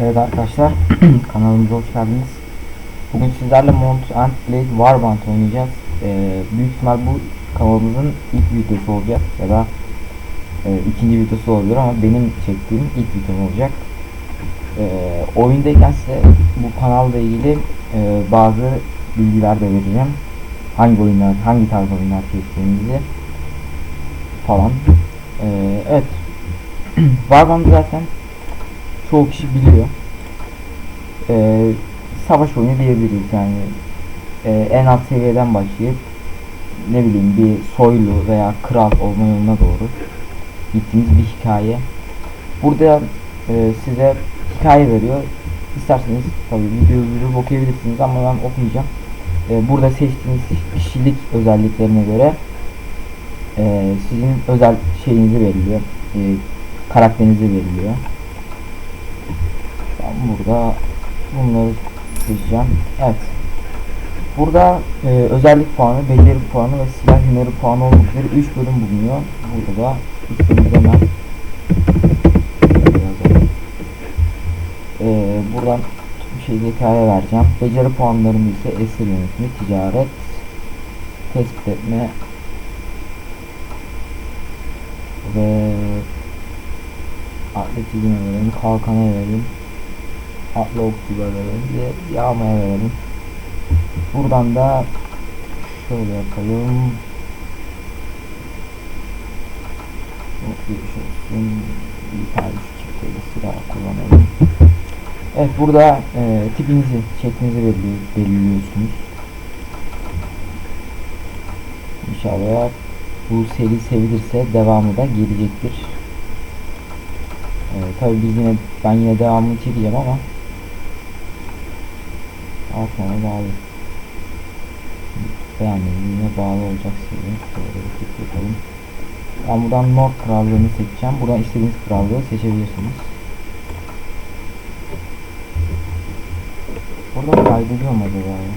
Evet arkadaşlar kanalımıza hoş geldiniz. Bugün sizlerle Mount and Blade Warband oynayacağız. Ee, büyük ihtimal bu kanalımızın ilk videosu olacak ya da e, ikinci videosu olabilir ama benim çektiğim ilk videom olacak. Ee, oyundayken size bu kanalla ilgili e, bazı bilgiler de vereceğim. Hangi oyunlar, hangi tarz oyunlar çektiğimizi falan. Ee, evet. Warband'ı zaten çoğu kişi biliyor. Ee, savaş oyunu diyebiliriz yani Ee, en alt seviyeden başlayıp ne bileyim bir soylu veya kral olma yoluna doğru gittiğimiz bir hikaye. Burada e, size hikaye veriyor. İsterseniz tabii videoyu okuyabilirsiniz ama ben okumayacağım. Ee, burada seçtiğiniz kişilik özelliklerine göre e, sizin özel şeyinizi belirliyor. E, karakterinizi belirliyor. Ben burada bunları seçeceğim. Evet. Burada e, özellik puanı, beceri puanı ve silah hüneri puanı olmak üzere 3 bölüm bulunuyor. Burada da üstümüzde hemen yazalım. E, buradan bir şey zekaya vereceğim. Beceri puanlarını ise esir yönetimi, ticaret, tespit etme ve atletizme verelim, kalkana verelim, okçuya verelim ve yağmaya verelim. Buradan da şöyle. Çok bir şey olsun. Bir tane çiftleri silah kullanalım. Evet burada e, tipinizi, şeklinizi belirli, belirliyorsunuz. İnşallah bu seri sevilirse devamı da gelecektir. Ee, tabii biz yine ben yine devamını çekeceğim ama atmama bağlı. Beğendiğine bağlı olacak seri. Şöyle bir. Ben buradan Nord krallığını seçeceğim. Buradan istediğiniz krallığı seçebilirsiniz. Burada kaydediyor mu acaba ya?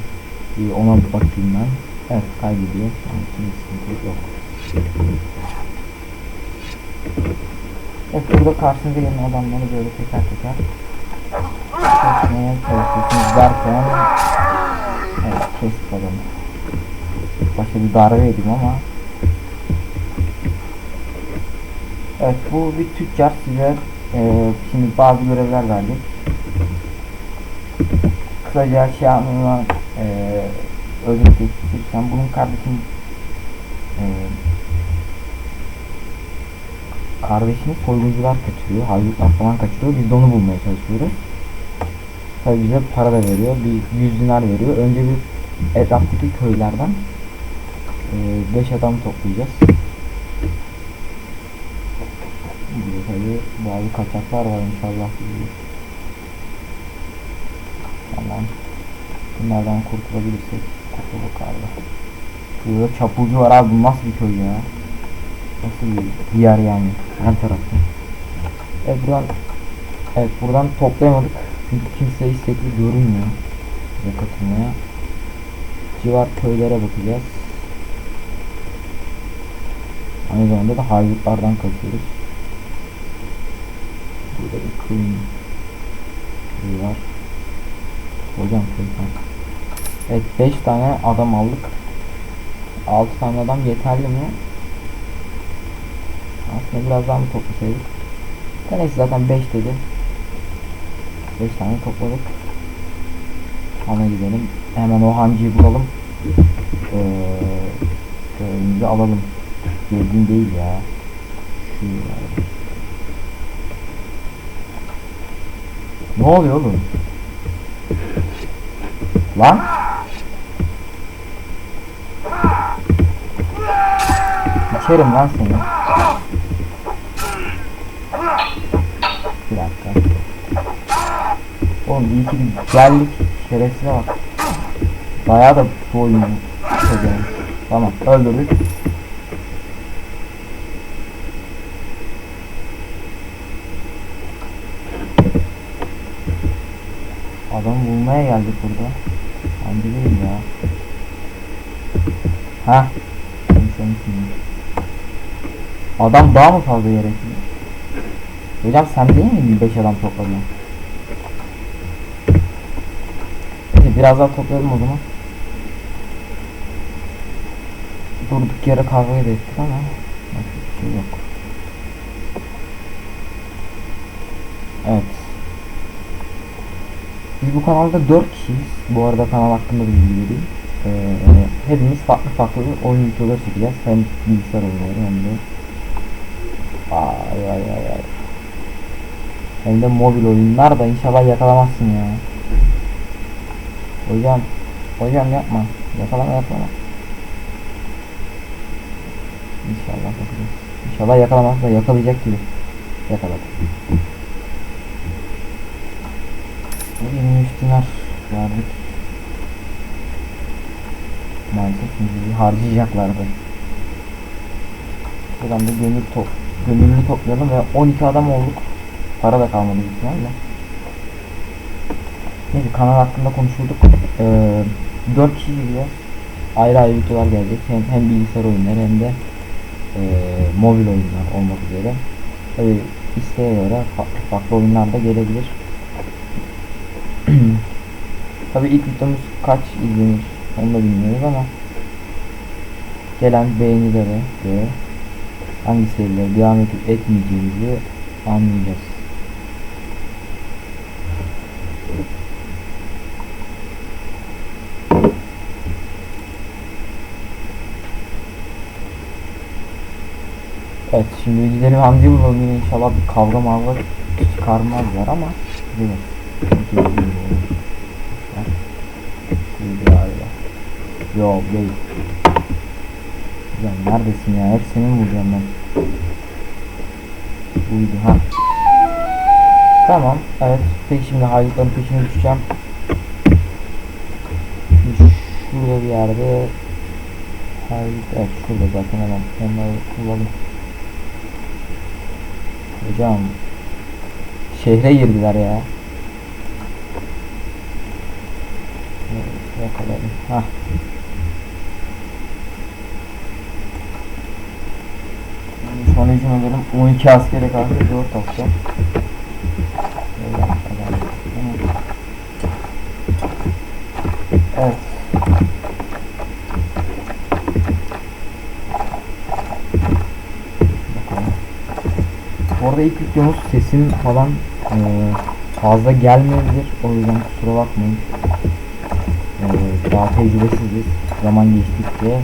Bir ona bir bakayım ben. Evet kaydediyor. Sıkıntı yok. Evet burada karşınıza gelen adamları böyle teker teker kesmeye çalışıyorsunuz derken Evet kestik adamı. Başka bir darbe yedim ama Evet bu bir tüccar size e, şimdi bazı görevler verdik. Kısaca şey anlamına e, özetleştirsem bunun kardeşim e, kardeşini soyguncular kaçırıyor, haydutlar falan kaçırıyor. Biz de onu bulmaya çalışıyoruz. Bize para da veriyor. Bir 100 dinar veriyor. Önce bir etraftaki köylerden 5 adam toplayacağız. Burada tabii bazı kaçaklar var inşallah. Tamam. Bunlardan kurtulabilirsek kurtulduk galiba. Burada çapulcu var abi nasıl bir köy ya? Nasıl bir yer yani her tarafta. Evet buradan Evet buradan toplayamadık. Çünkü kimse istekli görünmüyor. Bize katılmaya. Civar köylere bakacağız. Aynı zamanda da haydutlardan kaçıyoruz. Burada bir köy köy var. Hocam köy. Evet 5 tane adam aldık. 6 tane adam yeterli mi? Aslında biraz daha mı toplasaydık? Neyse zaten 5 dedi. 5 tane topladık. Ana gidelim. Hemen o hancıyı bulalım. Ee, alalım. Gördüğün değil ya. Şu. Ne oluyor oğlum? Lan? İçerim lan seni. Oğlum iyi ki bir geldik. Şerefsize bak. Bayağı da bu oyunu. Tamam öldürdük. Adam bulmaya geldik burada. Ben bileyim ya. Ha. Adam daha mı fazla gerekli? Hocam sen değil mi 5 adam topladın? Biraz daha toplayalım o zaman. Durduk yere kavga da ettik ama şey yok. Evet. Biz bu kanalda 4 kişiyiz. Bu arada kanal hakkında bilgi vereyim. Ee, hepimiz farklı farklı oyun videoları çekeceğiz. Hem bilgisayar oyunları hem de ay ay ay ay. Hem de mobil oyunlar da inşallah yakalamazsın ya. Hocam, hocam yapma. Yakalama yakalama. İnşallah bakacağız. İnşallah yakalamaz da yakalayacak gibi. Yakaladı. 23 dinar verdik. Maalesef bizi harcayacaklardı. Buradan da gönül top, gönüllü toplayalım ve 12 adam olduk. Para da kalmadı büyük ihtimalle. Neyse kanal hakkında konuşurduk. Ee, 4 kişi. Ayrı ayrı videolar gelecek. Hem, hem bilgisayar oyunları hem de e, mobil oyunlar olmak üzere. Tabi isteğe göre farklı, farklı oyunlar da gelebilir. Tabi ilk videomuz kaç izlenir onu da bilmiyoruz ama gelen beğenilere göre hangi serileri devam edip etmeyeceğimizi anlayacağız. Evet şimdi gidelim Hamdi bulalım inşallah bir kavga mavga çıkarmazlar ama değil. Yo değil. Ya neredesin ya? Hep seni mi vuracağım ben? Buydu ha. Tamam. Evet. Peki şimdi haydutların peşine düşeceğim. Şurada bir yerde Haydut evet şurada zaten hemen onları bulalım. Hocam şehre girdiler ya. Evet, yakaladım. Hah. Son hücum edelim. 12 askere karşı 4 atacağım. Evet. Bakalım. Bu arada ilk videomuz sesim falan e, fazla gelmeyebilir. O yüzden kusura bakmayın. E, daha tecrübesiziz. Zaman geçtikçe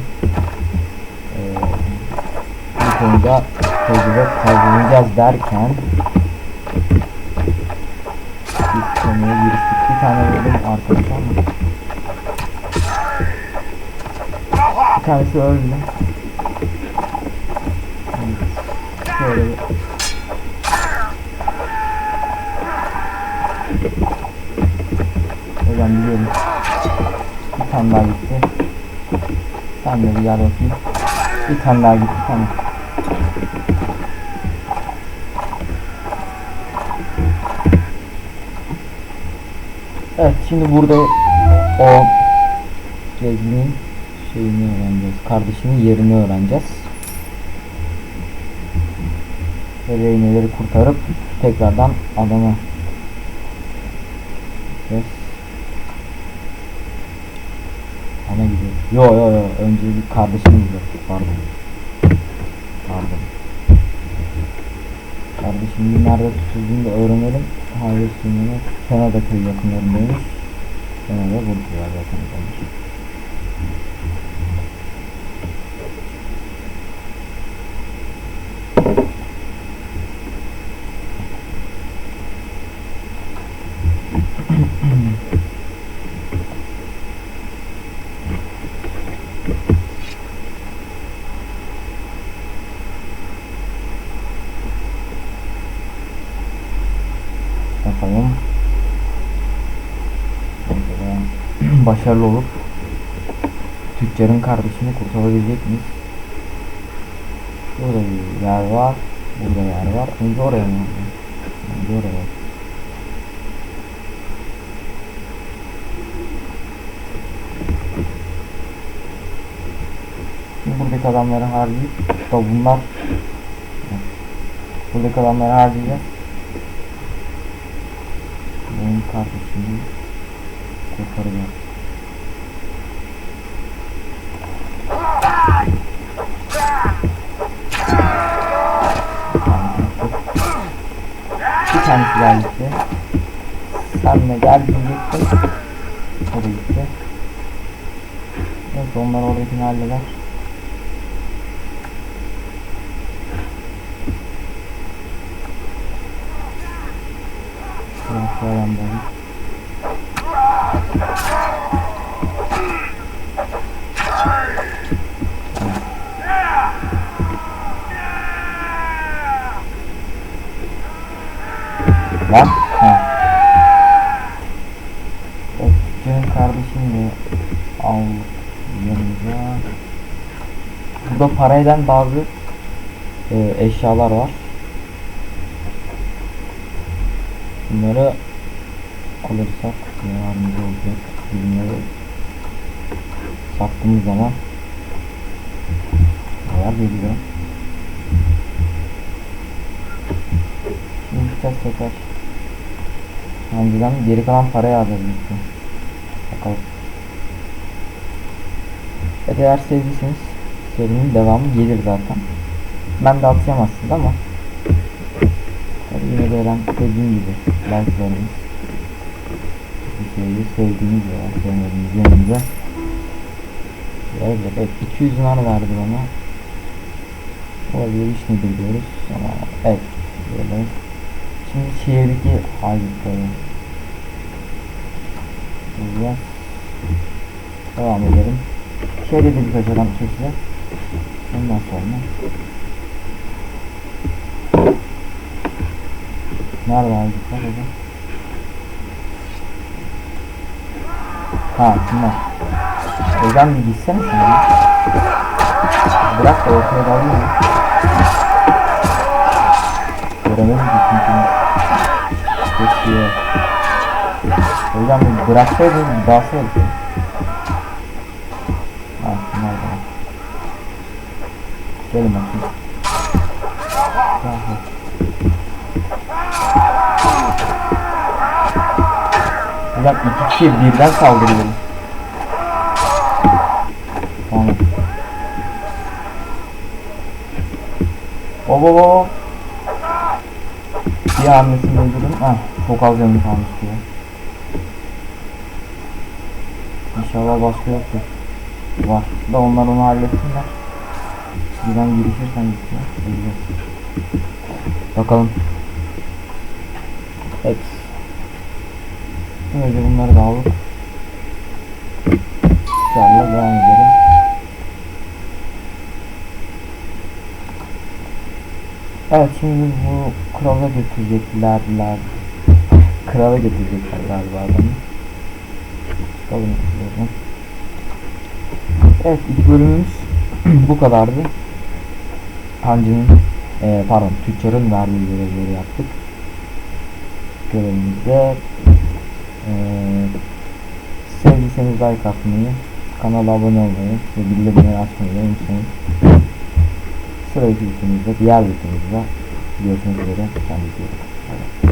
e, bu konuda tecrübe kazanacağız derken bir konuya giriştik. Bir tane vurdum arkadaşlar ama bir tanesi öldü. Sen de bir gel bakayım. Bir tane daha gitti tamam. Evet şimdi burada o gezginin şeyini öğreneceğiz. Kardeşinin yerini öğreneceğiz. Ve reyneleri kurtarıp tekrardan adama Yes. Ana gidiyor. Yo yo yo önce bir kardeşimiz yok. Pardon. Pardon. Kardeşimin nerede tutulduğunu da öğrenelim. Hayır sınırı Kanada köy yakınlarındaymış. Kanada vurdular zaten. Bakalım. Başarılı olup tüccarın kardeşini kurtarabilecek miyiz? Burada bir yer var. Burada yer var. Önce oraya mı? Önce oraya. Şimdi buradaki adamları harcayıp da bunlar buradaki adamları harcayacağız. Onun kardeşini kurtaracağım. Bir tanesi daha gitti. Senle gel diyecekti. O da gitti. Neyse onlar oradakini halleder. Böyle. Lan. Ha. Canım kardeşim de al yanımıza. Burada para eden bazı e, eşyalar var. Bunları alırsak yardımcı olacak. Bunları sattığımız zaman bayağı geliyor. Şimdi biraz tekrar Hangiden geri kalan parayı alacağız biz. Bakalım. Evet eğer sevdiyseniz serinin devamı gelir zaten. Ben de atacağım ama yine de ben dediğim gibi like'larınız bir şeyi sevdiğiniz veya sevmediğiniz yönünde Evet, evet 200 nar verdi bana Olabilir iş nedir diyoruz ama evet böyle Şimdi şehirdeki haydutları Bulacağız. Devam edelim. Şehirde de birkaç adam çekeceğiz. Ondan sonra Nerede haydutlar hocam? Ha bunlar. Hocam bir gitsene sen ya. Bırak da ortaya dalayım. Göremedim ki çünkü. Geçiyor. Hocam bir bıraksaydın bir dalsaydı. Ha bunlar da. Gelin bakayım. Gel, gel. Hocam iki kişi birden saldırıyor. Tamam. Hop hop hop. Bir hamlesini öldürdüm. Ah çok az yanı kalmış diyor. İnşallah başka yoktur. Var. Da onlar onu halletsinler. Birden girişirsen. Göreceğiz. Bakalım. Evet. Önce bunları da alıp İnşallah devam edelim. Evet şimdi bu krala götüreceklerler. Krala götürecekler galiba adamı. Bakalım bakalım. Evet ilk bölümümüz bu kadardı. Hancı'nın eee pardon tüccarın verdiği görevleri yaptık. Görevimizde eee sevdiyseniz like atmayı, kanala abone olmayı ve bildirimleri açmayı unutmayın. Sıradaki videomuzda diğer videomuzda görüşmek üzere. Kendinize iyi bakın.